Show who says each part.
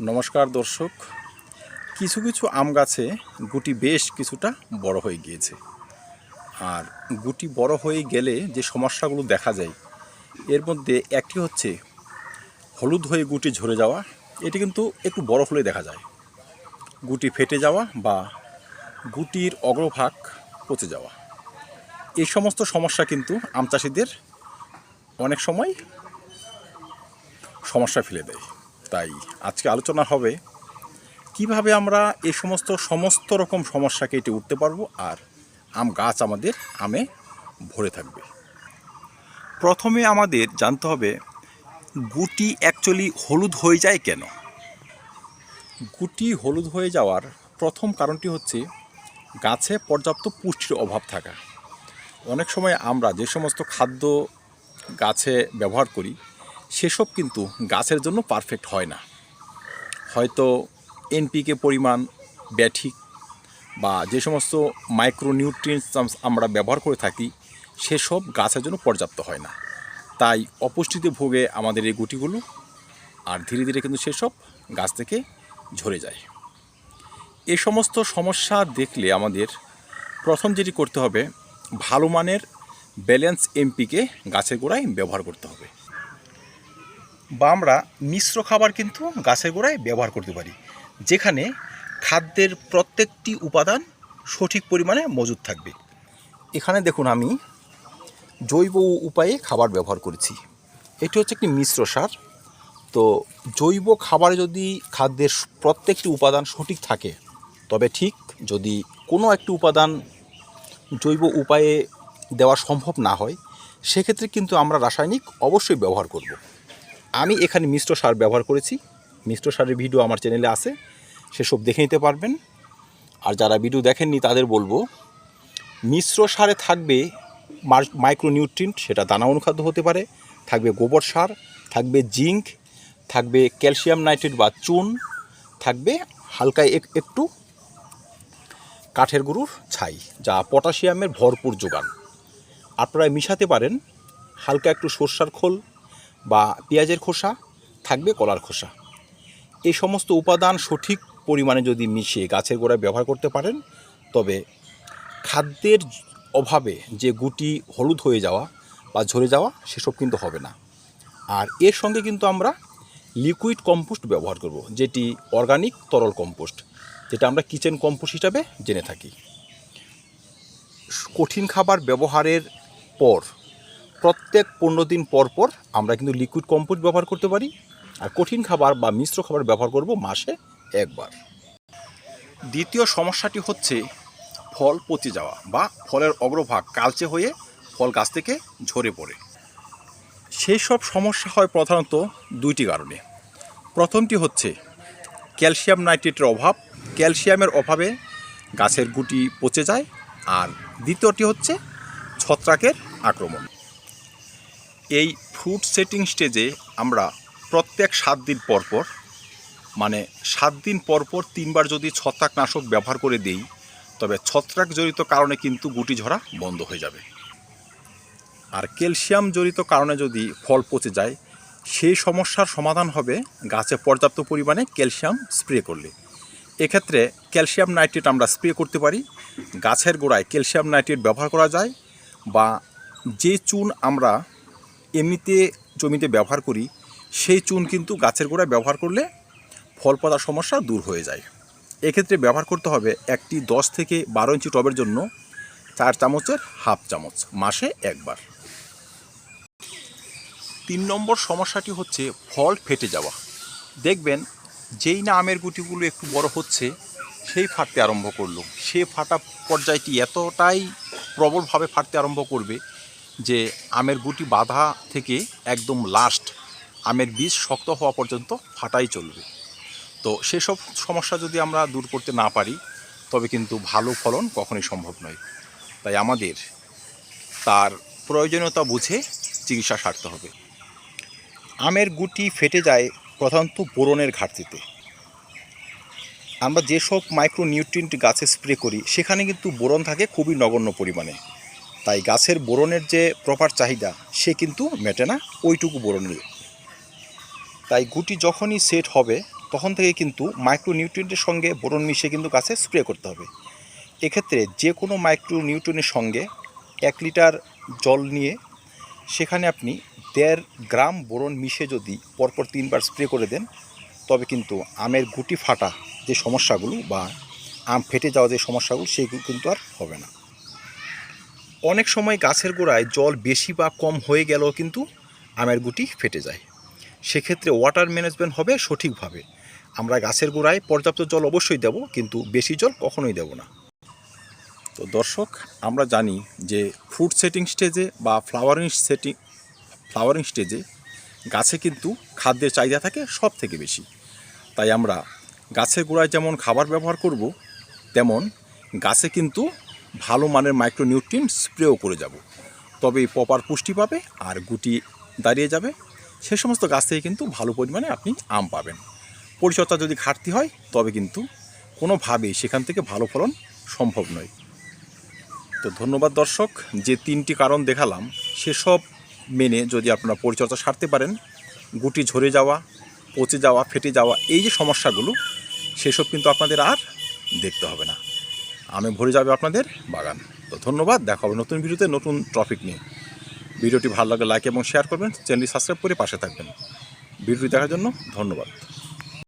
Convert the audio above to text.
Speaker 1: নমস্কার দর্শক। কিছু কিছু আম গাছে গুটি বেশ কিছুটা বড় হয়ে গিয়েছে। আর গুটি বড় হয়ে গেলে যে সমস্যাগুলো দেখা যায়, এর মধ্যে একটি হচ্ছে হলুদ হয়ে গুটি ঝরে যাওয়া, এটি কিন্তু একটু বড় হলে দেখা যায়। গুটি ফেটে যাওয়া বা গুটির অগ্রভাগ পচে যাওয়া। এই সমস্ত সমস্যা কিন্তু আম চাষিদের অনেক সময় সমস্যা ফেলে দেয়। তাই আজকে আলোচনা হবে কীভাবে আমরা এই সমস্ত সমস্ত রকম সমস্যা কেটে উঠতে পারব আর আম গাছ আমাদের আমে ভরে থাকবে। প্রথমে আমাদের জানতে হবে, গুটি অ্যাকচুয়ালি হলুদ হয়ে যায় কেন? গুটি হলুদ হয়ে যাওয়ার প্রথম কারণটি হচ্ছে গাছে পর্যাপ্ত পুষ্টির অভাব থাকা। অনেক সময় আমরা যে সমস্ত খাদ্য গাছে ব্যবহার করি সেসব কিন্তু গাছের জন্য পারফেক্ট হয় না। হয়তো এনপিকে পরিমাণ ব্যাঠিক বা যে সমস্ত মাইক্রোনিউট্রিয়েন্টস আমরা ব্যবহার করে থাকি, সেসব গাছের জন্য পর্যাপ্ত হয় না। তাই অপুষ্টিতে ভোগে আমাদের এই গুটিগুলো আর ধীরে ধীরে কিন্তু সেসব গাছ থেকে ঝরে যায়। এই সমস্ত সমস্যা দেখলে আমাদের প্রথম যেটি করতে হবে, ভালো মানের ব্যালেন্স এমপিকে গাছের গোড়ায় ব্যবহার করতে হবে। বা আমরা মিশ্র খাবার কিন্তু গাছের গোড়ায় ব্যবহার করতে পারি, যেখানে খাদ্যের প্রত্যেকটি উপাদান সঠিক পরিমাণে মজুদ থাকবে। এখানে দেখুন আমি জৈব উপায়ে খাবার ব্যবহার করেছি। এটি হচ্ছে একটি মিশ্র সার। তো জৈব খাবারে যদি খাদ্যের প্রত্যেকটি উপাদান সঠিক থাকে, তবে ঠিক যদি কোনো একটি উপাদান জৈব উপায়ে দেওয়া সম্ভব না হয়, সেক্ষেত্রে কিন্তু আমরা রাসায়নিক অবশ্যই ব্যবহার করব। আমি এখানে মিশ্র সার ব্যবহার করেছি। মিশ্র সারের ভিডিও আমার চ্যানেলে আছে, সেসব দেখে নিতে পারবেন। আর যারা ভিডিও দেখেননি, তাদের বলব, মিশ্র সারে থাকবে মাইক্রোনিউট্রিয়েন্ট সেটা দানা অনুখাদ্য হতে পারে, থাকবে গোবর সার, থাকবে জিঙ্ক, থাকবে ক্যালসিয়াম নাইট্রেট বা চুন থাকবে হালকা এক- একটু কাঠের গুঁড়োর ছাই, যা পটাশিয়ামের ভরপুর যোগান। আপনারা মিশাতে পারেন, হালকা একটু সর্ষার খোল বা পেঁয়াজের খোসা থাকবে কলার খোসা। এই সমস্ত উপাদান সঠিক পরিমাণে যদি মিশিয়ে গাছের গোড়ায় ব্যবহার করতে পারেন, তবে খাদ্যের অভাবে যে গুটি হলুদ হয়ে যাওয়া বা ঝরে যাওয়া সেসব কিন্তু হবে না। আর এর সঙ্গে কিন্তু আমরা লিকুইড কম্পোস্ট ব্যবহার করব, যেটি অর্গানিক তরল কম্পোস্ট, যেটা আমরা কিচেন কম্পোস্ট হিসাবে জেনে থাকি। কঠিন খাবার ব্যবহারের পর প্রত্যেক পনেরো দিন পর পর আমরা কিন্তু লিকুইড কম্পোস্ট ব্যবহার করতে পারি আর কঠিন খাবার বা মিশ্র খাবার ব্যবহার করব মাসে একবার। দ্বিতীয় সমস্যাটি হচ্ছে ফল পচে যাওয়া বা ফলের অগ্রভাগ কালচে হয়ে ফল গাছ থেকে ঝরে পড়ে। সেই সব সমস্যা হয় প্রধানত দুইটি কারণে। প্রথমটি হচ্ছে ক্যালসিয়াম নাইট্রেটের অভাব। ক্যালসিয়ামের অভাবে গাছের গুটি পচে যায়। আর দ্বিতীয়টি হচ্ছে ছত্রাকের আক্রমণ। এই ফ্রুট সেটিং স্টেজে আমরা প্রত্যেক সাত দিন পর পর মানে সাত দিন পর পর তিনবার যদি ছত্রাকনাশক ব্যবহার করে দেই, তবে ছত্রাক জড়িত কারণে কিন্তু গুটি ঝরা বন্ধ হয়ে যাবে। আর ক্যালসিয়াম জড়িত কারণে যদি ফল পচে যায়, সেই সমস্যার সমাধান হবে গাছে পর্যাপ্ত পরিমাণে ক্যালসিয়াম স্প্রে করলে। এক্ষেত্রে ক্যালসিয়াম নাইট্রেট আমরা স্প্রে করতে পারি, গাছের গোড়ায় ক্যালসিয়াম নাইট্রেট ব্যবহার করা যায়, বা যে চুন আমরা এমনিতে জমিতে ব্যবহার করি, সেই চুন কিন্তু গাছের গোড়ায় ব্যবহার করলে ফল পাতার সমস্যা দূর হয়ে যায়। এক্ষেত্রে ব্যবহার করতে হবে একটি দশ থেকে বারো ইঞ্চি টবের জন্য চার চামচের হাফ চামচ, মাসে একবার। তিন নম্বর সমস্যাটি হচ্ছে ফল ফেটে যাওয়া। দেখবেন, যেই না আমের গুটিগুলো একটু বড় হচ্ছে, সেই ফাটতে আরম্ভ করল। সে ফাটা পর্যায়টি এতটাই প্রবলভাবে ফাটতে আরম্ভ করবে যে আমের গুটি বাঁধা থেকে একদম লাস্ট আমের বীজ শক্ত হওয়া পর্যন্ত ফাটাই চলবে। তো সেসব সমস্যা যদি আমরা দূর করতে না পারি, তবে কিন্তু ভালো ফলন কখনোই সম্ভব নয়। তাই আমাদের তার প্রয়োজনীয়তা বুঝে চিকিৎসা সারতে হবে। আমের গুটি ফেটে যায় প্রধানত বোরনের ঘাটতিতে। আমরা যেসব মাইক্রো নিউট্রিয়েন্ট গাছে স্প্রে করি, সেখানে কিন্তু বোরন থাকে খুবই নগণ্য পরিমাণে। তাই গাছের বোরনের যে প্রপার চাহিদা, সে কিন্তু মেটে না ওইটুকু বোরনের তাই গুটি যখনই সেট হবে, তখন থেকে কিন্তু মাইক্রোনিউট্রিয়েন্টের সঙ্গে বোরন মিশিয়ে কিন্তু গাছে স্প্রে করতে হবে। এক্ষেত্রে যে কোনো মাইক্রোনিউট্রিয়েন্টের সঙ্গে এক লিটার জল নিয়ে সেখানে আপনি দেড় গ্রাম বোরন মিশে যদি পরপর তিনবার স্প্রে করে দেন, তবে কিন্তু আমের গুটি ফাটা যে সমস্যাগুলো বা আম ফেটে যাওয়া যে সমস্যাগুলো সেগুলো কিন্তু আর হবে না। অনেক সময় গাছের গোড়ায় জল বেশি বা কম হয়ে গেলেও কিন্তু আমের গুটি ফেটে যায়। সেক্ষেত্রে ওয়াটার ম্যানেজমেন্ট হবে সঠিকভাবে। আমরা গাছের গোড়ায় পর্যাপ্ত জল অবশ্যই দেব, কিন্তু বেশি জল কখনোই দেব না। তো দর্শক, আমরা জানি যে ফ্রুট সেটিং স্টেজে বা ফ্লাওয়ারিং সেটিং ফ্লাওয়ারিং স্টেজে গাছে কিন্তু খাদ্যের চাহিদা থাকে সব থেকে বেশি। তাই আমরা গাছের গোড়ায় যেমন খাবার ব্যবহার করব, তেমন গাছে কিন্তু ভালো মানের মাইক্রোনিউট্রিয়েন্ট স্প্রেও করে যাব। তবে পপার পুষ্টি পাবে আর গুটি দাঁড়িয়ে যাবে। সে সমস্ত গাছ থেকে কিন্তু ভালো পরিমাণে আপনি আম পাবেন। পরিচর্যা যদি ঘাটতি হয়, তবে কিন্তু কোনোভাবেই সেখান থেকে ভালো ফলন সম্ভব নয়। তো ধন্যবাদ দর্শক, যে তিনটি কারণ দেখালাম, সেসব মেনে যদি আপনারা পরিচর্যা সারতে পারেন, গুটি ঝরে যাওয়া, পচে যাওয়া, ফেটে যাওয়া, এই যে সমস্যাগুলো, সেসব কিন্তু আপনাদের আর দেখতে হবে না। আমে ভরে যাবে আপনাদের বাগান। তো ধন্যবাদ, দেখা হবে নতুন ভিডিওতে নতুন টপিক নিয়ে। ভিডিওটি ভালো লাগে লাইক এবং শেয়ার করবেন চ্যানেলটি সাবস্ক্রাইব করে পাশে থাকবেন। ভিডিওটি দেখার জন্য ধন্যবাদ।